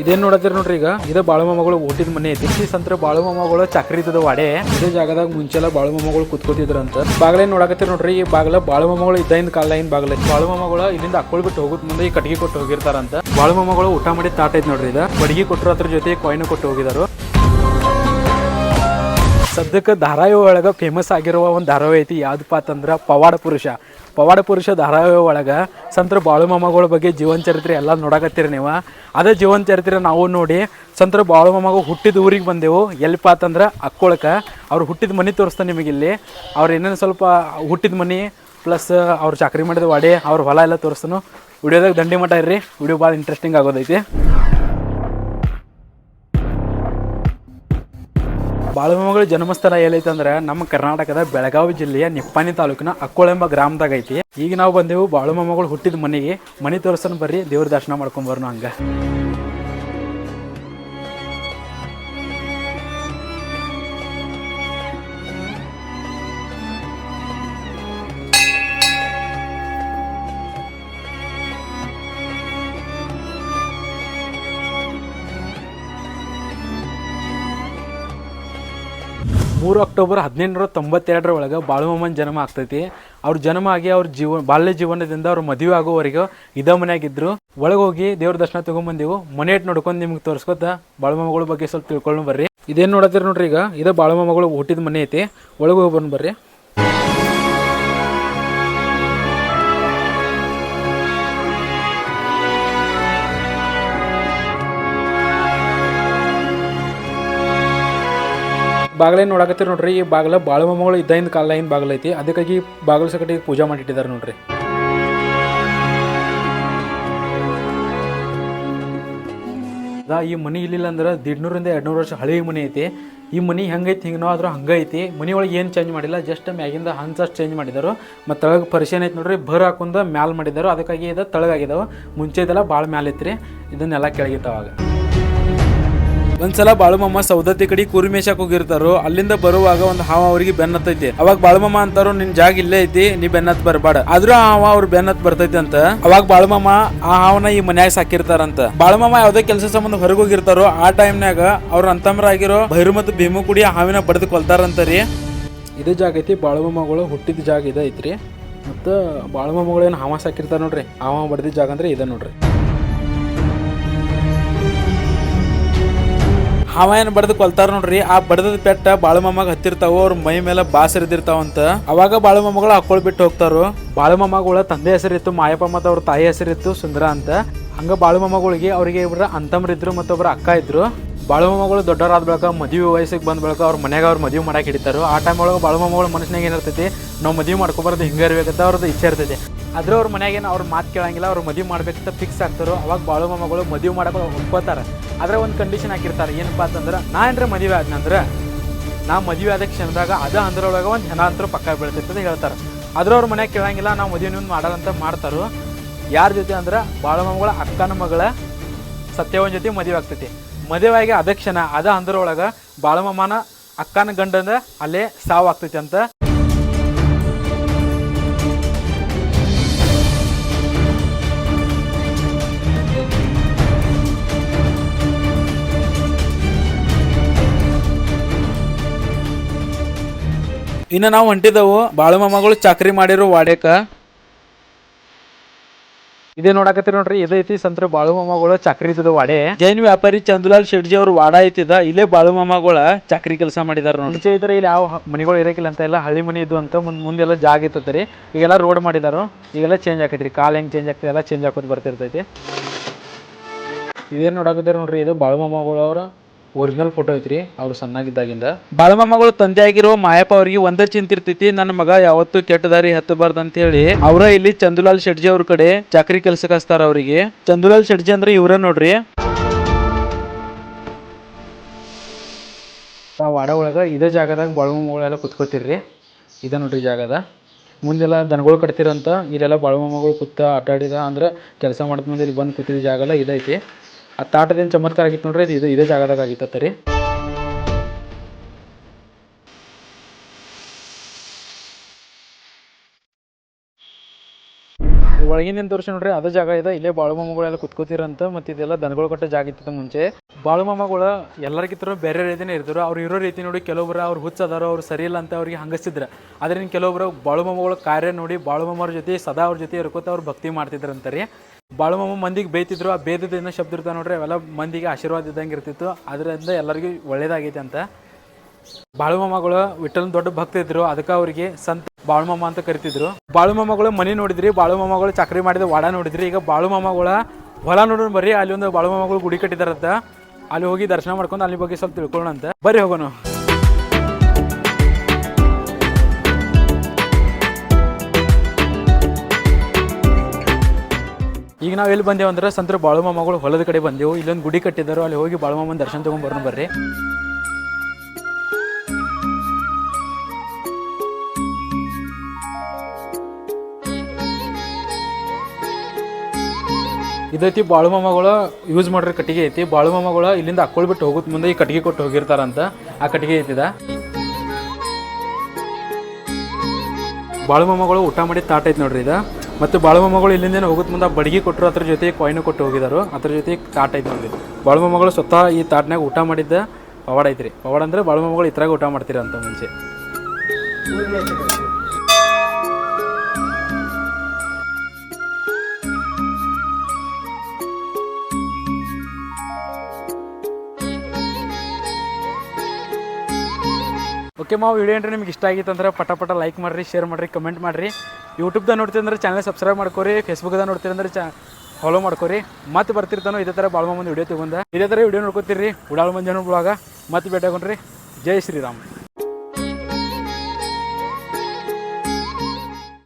ಇದೇನ್ ನೋಡತ್ತೀರಿ ನೋಡ್ರಿ ಈಗ? ಇದು ಬಾಳುಮಗಳು ಊಟದ ಮನೆ ಐತಿ. ಈ ಸಂತ್ರ ಬಾಳುಮಗಳು ಚಕ್ರಿ ಇದ್ದದ ವಾಡೆ. ಇದೇ ಜಾಗದಾಗ ಮುಂಚೆಲ್ಲ ಬಾಳುಮಗಳು ಕುತ್ಕೋತಿದ್ರ ಅಂತ ಬಾಗ್ಲೇನ್ ನೋಡಕತ್ತೀರಿ ನೋಡ್ರಿ? ಈ ಬಾಗ್ಲ ಬಾಳುಮಗಳು ಇದ್ದಿಂದ ಕಾಲಿನ ಬಾಳು ಬಾಳುಮಗಳು ಇಲ್ಲಿಂದ ಅಕ್ಕೊಳ್ ಬಿಟ್ಟು ಹೋಗುದ್ ಮುಂದೆ ಈ ಕಟ್ಟಿಗೆ ಕೊಟ್ಟು ಹೋಗಿರ್ತಾರಂತ. ಬಾಳುಮಗಳು ಊಟ ಮಾಡಿ ತಾಟ ಐತ್ ನೋಡ್ರಿ ಇದ ಬಡಗಿ ಕೊಟ್ಟರು ಅದ್ರ ಜೊತೆ ಕಾಯಿನ್ ಕೊಟ್ಟು ಹೋಗಿದಾರು. ಸದ್ಯಕ್ಕೆ ಧಾರಾವಾಹಿ ಒಳಗೆ ಫೇಮಸ್ ಆಗಿರುವ ಒಂದು ಧಾರಾವಾಹಿ ಐತಿ, ಯಾವ್ದಪ್ಪ ಅಂತಂದ್ರೆ ಪವಾಡ ಪುರುಷ. ಪವಾಡ ಪುರುಷ ಧಾರಾವಾಹಿ ಒಳಗೆ ಸಂತರ ಬಾಳು ಮಾಮಗಳ ಬಗ್ಗೆ ಜೀವನ ಚರಿತ್ರೆ ಎಲ್ಲ ನೋಡಕತ್ತೀರಿ ನೀವು. ಅದೇ ಜೀವನ ಚರಿತ್ರೆ ನಾವು ನೋಡಿ ಸಂತರ ಬಾಳು ಮಾಮಗ ಹುಟ್ಟಿದ ಊರಿಗೆ ಬಂದೆವು. ಎಲ್ಲಿಪ್ಪ ಅಂತಂದ್ರೆ ಅಕ್ಕೊಳಕ. ಅವ್ರು ಹುಟ್ಟಿದ ಮನೆ ತೋರಿಸ್ತಾನೆ ನಿಮಗೆ ಇಲ್ಲಿ. ಅವ್ರು ಏನೇನು ಸ್ವಲ್ಪ ಹುಟ್ಟಿದ ಮನೆ ಪ್ಲಸ್ ಅವ್ರು ಚಾಕ್ರಿ ಮಾಡಿದ ವಾಡೆ, ಅವ್ರ ಹೊಲ ಎಲ್ಲ ತೋರಿಸ್ತಾನು. ವಿಡಿಯೋದಾಗ ದಂಡಿ ಮಠ ಇರ್ರಿ. ವಿಡಿಯೋ ಭಾಳ ಇಂಟ್ರೆಸ್ಟಿಂಗ್ ಆಗೋದೈತಿ. ಬಾಳುಮಗಳ ಜನ್ಮಸ್ಥಳ ಏನೈತೆ ಅಂದ್ರೆ ನಮ್ಮ ಕರ್ನಾಟಕದ ಬೆಳಗಾವಿ ಜಿಲ್ಲೆಯ ನಿಪ್ಪಾಣಿ ತಾಲೂಕಿನ ಅಕ್ಕೋಳ ಎಂಬ ಗ್ರಾಮದಾಗ ಐತಿ. ಈಗ ನಾವು ಬಂದೆವು ಬಾಳುಮೊಮ್ಮಗಳು ಹುಟ್ಟಿದ ಮನೆಗೆ. ಮನೆ ತೋರಿಸ್ತಾನೆ ಬರ್ರಿ, ದೇವ್ರ ದರ್ಶನ ಮಾಡ್ಕೊಂಡ್ ಬರ್ನು ಹಂಗ. ಮೂರು ಅಕ್ಟೋಬರ್ ಹದಿನೆಂಟುನೂರ ತೊಂಬತ್ತೆರಡರ ಒಳಗೆ ಬಾಳುಮಮ್ಮನ ಜನ್ಮ ಆಗ್ತೈತಿ. ಅವ್ರ ಜನ್ಮ ಆಗಿ ಅವ್ರ ಜೀವ, ಬಾಲ್ಯ ಜೀವನದಿಂದ ಅವ್ರ ಮದುವೆ ಆಗೋವರೆಗೂ ಇದ ಮನೆಯಾಗಿದ್ದರು ಒಳಗೆ ಹೋಗಿ ದೇವ್ರ ದರ್ಶನ ತೊಗೊಂಬಂದೆವು ಮನೆ ಇಟ್ಟು ನೋಡ್ಕೊಂಡು ನಿಮ್ಗೆ ತೋರಿಸ್ಕೊತ ಬಾಳುಮಮ್ಮಗಳ ಬಗ್ಗೆ ಸ್ವಲ್ಪ ತಿಳ್ಕೊಳ್ಳೋಣ ಬರ್ರಿ. ಇದೇನು ನೋಡತ್ತೀರಿ ನೋಡ್ರಿ ಈಗ? ಇದೇ ಬಾಳುಮಮ್ಮಗಳು ಹುಟ್ಟಿದ ಮನೆ ಐತಿ. ಒಳಗೆ ಹೋಗಿ ಬಂದು ಬರ್ರಿ. ಬಾಗಿಲೇನು ನೋಡಕತ್ತೀರಿ ನೋಡ್ರಿ, ಈ ಬಾಗಿಲ ಬಾಳುಮಗಳು ಇದ್ದಿಂದ ಕಾಲ ಬಾಗಿಲು ಐತಿ. ಅದಕ್ಕಾಗಿ ಬಾಗಿಲು ಸಕಟಿಗೆ ಪೂಜೆ ಮಾಡಿಟ್ಟಿದ್ದಾರೆ ನೋಡ್ರಿ. ಅದ ಈ ಮನಿ ಇಲ್ಲಿಲ್ಲ ಅಂದ್ರೆ ದಿಡ್ನೂರಿಂದ ಎರಡ್ನೂರು ವರ್ಷ ಹಳೆ ಮನೆ ಐತಿ. ಈ ಮನಿ ಹೆಂಗೈತಿ ಹಿಂಗೆ ಆದ್ರೂ ಹಂಗೆ ಐತಿ. ಮನಿ ಒಳಗೆ ಏನು ಚೇಂಜ್ ಮಾಡಿಲ್ಲ ಜಸ್ಟ್ ಮ್ಯಾಗಿಂದ ಹಂಚಷ್ಟು ಚೇಂಜ್ ಮಾಡಿದರು. ಮತ್ತು ತಳಗ ಪರಿಶೀಲನೆ ಐತಿ ನೋಡ್ರಿ, ಭರ್ ಹಾಕೊಂಡು ಮ್ಯಾಲ್ ಮಾಡಿದರು. ಅದಕ್ಕಾಗಿ ಇದು ತಳಗಾಗಿದ್ದಾವೆ ಮುಂಚೆ ಇದೆಲ್ಲ ಭಾಳ ಮ್ಯಾಲ ಐತ್ರಿ. ಇದನ್ನೆಲ್ಲ ಕೆಳಗಿತ್ತಾವಾಗ ಒಂದ್ಸಲ ಬಾಳುಮಮ್ಮ ಸೌದತ್ತಿ ಕಡೆ ಕುರಿಮೇಶಕ್ ಹೋಗಿರ್ತಾರೋ, ಅಲ್ಲಿಂದ ಬರುವಾಗ ಒಂದು ಹಾವ ಅವ್ರಿಗೆ ಬೆನ್ನತ್ತೈತಿ. ಅವಾಗ ಬಾಳುಮಮ್ಮ ಅಂತಾರೋ, ನಿನ್ ಜಾಗ ಇಲ್ಲೇ ಐತಿ, ನೀ ಬೆನ್ನತ್ ಬರಬೇಡ. ಆದ್ರೂ ಆ ಹಾವ ಅವ್ರ ಬೆನ್ನತ್ ಬರ್ತೈತಿ ಅಂತ, ಅವಾಗ ಬಾಳುಮಮ್ಮ ಆ ಹಾವನ ಈ ಮನ್ಯಾಗ ಸಾಕಿರ್ತಾರಂತ. ಬಾಳುಮಮ್ಮ ಯಾವ್ದೇ ಕೆಲಸ ಸಂಬಂಧ ಹೊರಗೆ ಹೋಗಿರ್ತಾರೋ, ಆ ಟೈಮ್ನಾಗ ಅವ್ರ ಅಂತಮ್ರ ಆಗಿರೋ ಭೈರು ಮತ್ತು ಭೀಮು ಕುಡಿ ಹಾವಿನ ಬಡ್ದು ಕೊಲ್ತಾರಂತರಿ ಇದು ಜಾಗ ಐತಿ, ಬಾಳುಮಮ್ಮಗಳು ಹುಟ್ಟಿದ ಜಾಗ ಇದೈತ್ರಿ ಮತ್ತು ಬಾಳುಮಮ್ಮಗಳು ಏನು ಹಾವ ಸಾಕಿರ್ತಾರ ನೋಡ್ರಿ. ಹಾವ ಬಡ್ದಿದ್ದ ಜಾಗ ಅಂದ್ರೆ ಇದೆ ನೋಡ್ರಿ. ಹಾವ ಏನ್ ಬಡದ್ ಕೊಲ್ತಾರ ನೋಡ್ರಿ, ಆ ಬಡದ ಪೆಟ್ಟ ಬಾಳುಮಮ್ಮಗ ಹತ್ತಿರ್ತಾವ ಅವ್ರ ಮೈ ಮೇಲೆ ಬಾಸರಿದಿರ್ತಾವಂತ ಅವಾಗ ಬಾಳುಮಮ್ಮಗಳು ಹಾಕೊಳ್ ಬಿಟ್ಟು ಹೋಗ್ತಾರು. ಬಾಳುಮಮ್ಮಗಳ ತಂದೆ ಹೆಸರಿತ್ತು ಮಾಯಪ್ಪ ಮತ್ತು ಅವ್ರ ತಾಯಿ ಹೆಸರಿತ್ತು ಸುಂದರ ಅಂತ. ಹಂಗ ಬಾಳುಮಮ್ಮಗಳಿಗೆ ಅವ್ರಿಗೆ ಇಬ್ಬರ ಅಂತಮ್ರಿದ್ರು ಮತ್ತೊಬ್ರ ಅಕ್ಕ ಇದ್ರು. ಬಾಳುಮಮ್ಮಗಳು ದೊಡ್ಡವರಾದ ಬಳಿಕ ಮದುವೆ ವಯಸ್ಸಿಗೆ ಬಂದ ಬಳಿಕ ಅವ್ರ ಮನ್ಯಾಗ ಅವ್ರ ಮದುವೆ ಮಾಡಕ್ಕೆ ಹಿಡಿತಾರು. ಆ ಟೈಮ್ ಒಳಗೆ ಬಾಳುಮಮ್ಮಗಳ ಮನಸ್ಸಿನಾಗ ಏನಿರ್ತೈತಿ ನಾವು ಮದುವೆ ಮಾಡ್ಕೊಬಾರ್ದು ಹಿಂಗೆ ಇರ್ಬೇಕಂತ ಅವ್ರದ್ದು ಇಚ್ಛೆ ಇರ್ತೈತಿ. ಆದ್ರೆ ಅವ್ರ ಮನ್ಯಾಗೇನು ಅವ್ರ ಮಾತು ಕೇಳಂಗಿಲ್ಲ, ಅವ್ರು ಮದುವೆ ಮಾಡ್ಬೇಕಂತ ಫಿಕ್ಸ್ ಆಗ್ತಾರೋ ಅವಾಗ ಬಾಳುಮಮ್ಮಗಳು ಮದುವೆ ಮಾಡಕ್ಕೆ ಒಪ್ಕೋತಾರೆ ಆದ್ರೆ ಒಂದು ಕಂಡೀಷನ್ ಹಾಕಿರ್ತಾರೆ, ಏನಪ್ಪಾ ಅಂತಂದ್ರೆ, ನಾ ಏನಾರ ಮದುವೆ ಆದ್ನಂದ್ರೆ ನಾ ಮದುವೆ ಆದ ಕ್ಷಣದಾಗ ಅದ ಅಂದ್ರೊಳಗೆ ಒಂದು ಹೆಣ ಅಂತರೂ ಪಕ್ಕ ಬೀಳ್ತೈತೆ ಅಂತ ಹೇಳ್ತಾರೆ. ಆದ್ರೆ ಅವ್ರ ಮನ್ಯಾಗ ಕೇಳಂಗಿಲ್ಲ, ನಾವು ಮದುವೆ ನೀವು ಮಾಡಲ್ಲಂತ ಮಾಡ್ತಾರೋ. ಯಾರ ಜೊತೆ ಅಂದ್ರೆ ಬಾಳುಮಮ್ಮಗಳ ಅಕ್ಕನ ಮಗಳ ಸತ್ಯವನ್ ಜೊತೆ ಮದುವೆ ಆಗ್ತೈತಿ. ಮದುವೆ ಆಗಿ ಅದ ಕ್ಷಣ, ಅದ ಅಂದ್ರೊಳಗೆ ಬಾಳಮಮ್ಮನ ಅಕ್ಕನ ಗಂಡಂದ ಅಲ್ಲೇ ಸಾವು ಆಗ್ತೈತಿ ಅಂತ ಇನ್ನು ನಾವು ಹೊಂಟಿದವು. ಬಾಳುಮಮ್ಮಗಳು ಚಾಕ್ರಿ ಮಾಡಿರೋ ವಾಡೇಕ ಇದೇ ನೋಡಕತ್ತೀರಿ ನೋಡ್ರಿ ಇದೈತಿ ಸಂತ್ರ ಬಾಳು ಮಾಮಗಳು ಚಾಕ್ರಿ ಇದ್ದದ ವಾಡೆ ಜೈನ್ ವ್ಯಾಪಾರಿ ಚಂದ್ರಲಾಲ್ ಶೆಟ್ಜಿ ಅವ್ರ ವಾಡ ಐತಿದ ಇಲ್ಲೇ ಬಾಳು ಮಾಮಗಳ ಚಾಕ್ರಿ ಕೆಲಸ ಮಾಡಿದಾರ ನೋಡಿ ಮುಂಚೆ ಇದ್ರೆ ಇಲ್ಲಿ ಯಾವ ಮನಿಗಳು ಇರಕಿಲ್ಲ ಅಂತ ಎಲ್ಲ ಹಳ್ಳಿ ಮನಿ ಇದ್ದು ಅಂತ ಮುಂದ್ ಮುಂದೆಲ್ಲ ಜಾಗ ಇತ್ತರಿ ಈಗೆಲ್ಲ ರೋಡ್ ಮಾಡಿದಾರು. ಈಗೆಲ್ಲ ಚೇಂಜ್ ಆಕೈತ್ರಿ. ಕಾಲ್ ಹೆಂಗ್ ಚೇಂಜ್ ಆಗ್ತದೆ ಎಲ್ಲ ಚೇಂಜ್ ಹಾಕೋದ್ ಬರ್ತಿರ್ತೈತಿ. ಇದೇನ್ ನೋಡಕತ್ತೀರಿ ನೋಡ್ರಿ ಇದು ಬಾಳು ಮಾಮಗಳು ಅವರ ಒರಿಜಿನಲ್ ಫೋಟೋ ಐತ್ರಿ ಅವ್ರು ಸಣ್ಣಾಗಿದ್ದಾಗಿಂದ. ಬಾಳಮಮ್ಮಗಳು ತಂದೆ ಆಗಿರೋ ಮಾಯಪ್ಪ ಅವ್ರಿಗೆ ಒಂದೇ ಚಿಂತಿರ್ತೈತಿ ನನ್ನ ಮಗ ಯಾವತ್ತೂ ಕೆಟ್ಟ ದಾರಿ ಹತ್ತಬಾರ್ದು ಅಂತ ಹೇಳಿ ಅವರ ಇಲ್ಲಿ ಚಂದುಲಾಲ್ ಶೆಟ್ಜಿ ಅವ್ರ ಕಡೆ ಚಾಕ್ರಿ ಕೆಲ್ಸಕ್ಕೆ ಹಚ್ತಾರ ಅವರಿಗೆ. ಚಂದುಲಾಲ್ ಶೆಟ್ಜಿ ಅಂದ್ರೆ ಇವ್ರ ನೋಡ್ರಿ. ಆ ವಾಡ ಒಳಗೆ ಇದೇ ಜಾಗದಾಗ ಬಾಳಮಮ್ಮಗಳೆಲ್ಲ ಕುತ್ಕೋತಿರ್ರಿ. ಇದ ನೋಡ್ರಿ ಜಾಗದ. ಮುಂದೆಲ್ಲ ದನಗಳು ಕಟ್ತಿರಂತ ಇಲ್ಲೆಲ್ಲ ಬಾಳಮಮ್ಮಗಳು ಕುತ್ತ ಆಟಾಡಿದ ಅಂದ್ರೆ ಕೆಲಸ ಮಾಡಿದ ಮುಂದೆ ಇಲ್ಲಿ ಬಂದು ಕೂತಿದ್ದ ಜಾಗ ಎಲ್ಲ ಇದೈತಿ. ಆ ತಾಟದೇನು ಚಮತ್ಕಾರ ಆಗಿತ್ತು ನೋಡ್ರಿ ಇದು ಇದೇ ಜಾಗದಾಗ ಆಗಿತ್ತ ರೀ ಒಳಗಿನ ತೋರಿಸಿ ನೋಡ್ರಿ, ಅದ ಜಾಗ ಇದೆ, ಇಲ್ಲೇ ಬಾಳು ಮೊಮ್ಮಗಳೆಲ್ಲ ಕುತ್ಕೋತಿರಂತ, ಮತ್ತು ಇದೆಲ್ಲ ದನಗಳು ಕಟ್ಟೋ ಜಾಗ ಇತ್ತು ಮುಂಚೆ. ಬಾಳು ಮೊಮ್ಮಗಳು ಎಲ್ಲರಿಗಿಂತರೂ ಬೇರೆ ರೀತಿನೇ ಇರ್ತಾರೆ ಅವ್ರು ಇರೋ ರೀತಿ ನೋಡಿ ಕೆಲವೊಬ್ರು ಅವ್ರು ಹುಚ್ಚದಾರ ಅವ್ರು ಸರಿ ಇಲ್ಲ ಅಂತ ಅವ್ರಿಗೆ ಹಂಗಸ್ತಿದ್ರು. ಅದರಿಂದ ಕೆಲವೊಬ್ರು ಬಾಳು ಕಾರ್ಯ ನೋಡಿ ಬಾಳು ಮೊಮ್ಮರ ಜೊತೆ, ಸದಾ ಅವ್ರ ಜೊತೆ ಇರ್ಕೋತ ಅವ್ರು ಭಕ್ತಿ ಮಾಡ್ತಿದ್ರಂತ ರೀ. ಬಾಳು ಮೊಮ್ಮ ಮಂದಿಗೆ ಬೇಯ್ತಿದ್ರು, ಆ ಬೇದದ ಏನೋ ಶಬ್ದ ಇರ್ತಾವೆ ನೋಡ್ರಿ, ಅವೆಲ್ಲ ಮಂದಿಗೆ ಆಶೀರ್ವಾದ ಇದ್ದಂಗೆ ಇರ್ತಿತ್ತು. ಅದರಿಂದ ಎಲ್ಲರಿಗೂ ಒಳ್ಳೇದಾಗೈತೆ ಅಂತ. ಬಾಳುಮಮ್ಮಗಳು ವಿಠಲ್ ದೊಡ್ಡ ಭಕ್ತ ಇದ್ರು. ಅದಕ್ಕೆ ಅವರಿಗೆ ಸಂತ ಬಾಳುಮಾಮ ಅಂತ ಕರಿತಿದ್ರು. ಬಾಳುಮಾಮಗಳು ಮನೆ ನೋಡಿದ್ರಿ ಬಾಳುಮಾಮಗಳು ಚಕ್ರಿ ಮಾಡಿದ ವಾಡ ನೋಡಿದ್ರಿ. ಈಗ ಬಾಳುಮಾಮಗಳ ಹೊಲ ನೋಡೋಣ ಬರ್ರಿ, ಅಲ್ಲಿ ಒಂದು ಬಾಳುಮಾಮಗಳು ಗುಡಿ ಕಟ್ಟಿದಾರಂತ. ಅಲ್ಲಿ ಹೋಗಿ ದರ್ಶನ ಮಾಡ್ಕೊಂಡು ಅಲ್ಲಿ ಬಗ್ಗೆ ಸ್ವಲ್ಪ ತಿಳ್ಕೊಳ್ಳೋಣ ಅಂತ. ಬರ್ರಿ ಹೋಗೋಣ. ಈಗ ನಾವು ಎಲ್ಲಿ ಬಂದೇವು ಅಂದ್ರೆ ಬಾಳುಮಾಮಗಳು ಹೊಲದ ಕಡೆ ಬಂದೆವು. ಇಲ್ಲೊಂದು ಗುಡಿ ಕಟ್ಟಿದ್ದಾರೆ ಅಲ್ಲಿ ಹೋಗಿ ಬಾಳುಮಾಮನ ದರ್ಶನ ತಗೊಂಡ್ ಬರ್ರಿ. ಇದೈತಿ ಬಾಳು ಮೊಮ್ಮಗಳು ಯೂಸ್ ಮಾಡ್ರಿ ಕಟ್ಟಿಗೆ ಐತಿ. ಬಾಳು ಮೊಮ್ಮಗಳು ಇಲ್ಲಿಂದ ಹಾಕೊಳ್ಬಿಟ್ಟು ಹೋಗುತ್ತ ಮುಂದೆ ಈ ಕಟ್ಟಿಗೆ ಕೊಟ್ಟು ಹೋಗಿರ್ತಾರಂತ ಆ ಕಟ್ಟಿಗೆ ಐತಿದ ಬಾಳು ಮೊಮ್ಮಗಳು ಊಟ ಮಾಡಿ ತಾಟ್ ಐತಿ ನೋಡ್ರಿ ಇದು. ಮತ್ತು ಬಾಳು ಮೊಮ್ಮಗಳು ಇಲ್ಲಿಂದ ಹೋಗುತ್ತ ಮುಂದೆ ಬಡಗಿ ಕೊಟ್ಟರು ಅದ್ರ ಜೊತೆ ಕಾಯಿನ್ ಕೊಟ್ಟು ಹೋಗಿದಾರು. ಅದ್ರ ಜೊತೆ ತಾಟ್ ಐತಿ ನೋಡ್ರಿ ಬಾಳು ಮೊಮ್ಮಗಳು ಸ್ವತಃ ಈ ತಾಟ್ನಾಗ ಊಟ ಮಾಡಿದ್ದ ಪವಾಡ ಐತ್ರಿ. ಪವಾಡ ಅಂದ್ರೆ ಬಾಳು ಇದ್ರಾಗ ಊಟ ಮಾಡ್ತೀರ ಅಂತ ಮುಂಚೆ. ಓಕೆ ಮಾವು ವಿಡಿಯೋ ಏನ್ರಿ ನಿಮ್ಗೆ ಇಷ್ಟ ಆಗಿತ್ತು ಅಂದ್ರೆ ಪಟ ಪಟ ಲೈಕ್ ಮಾಡಿರಿ ಶೇರ್ ಮಾಡಿರಿ ಕಮೆಂಟ್ ಮಾಡಿರಿ. ಯೂಟ್ಯೂಬ್ದಾಗ ಅಂದ್ರೆ ಚಾನಲ್ ಸಬ್ಸ್ಕ್ರೈಬ್ ಮಾಡ್ಕೊರಿ ಫೇಸ್ಬುಕ್ದಾಗ ನೋಡ್ತೀರಿ ಅಂದ್ರೆ ಚಾ ಫಾಲೋ ಮಾಡ್ಕೊರಿ. ಮತ್ತೆ ಬರ್ತಿರ್ತಾನೋ ಇದೇ ಥರ ಭಾಳ ಮಂದಿ ವಿಡಿಯೋ ತಗೊಂಡ. ಇದೇ ಥರ ವಿಡಿಯೋ ನೋಡ್ಕೊತೀರಿ. ಉಡಾಳ ಮಂಜಾನು ಬ್ಲಾಗ. ಮತ್ತೆ ಭೇಟಿಯಾಗೊಂಡ್ರಿ ಜೈ ಶ್ರೀರಾಮ್.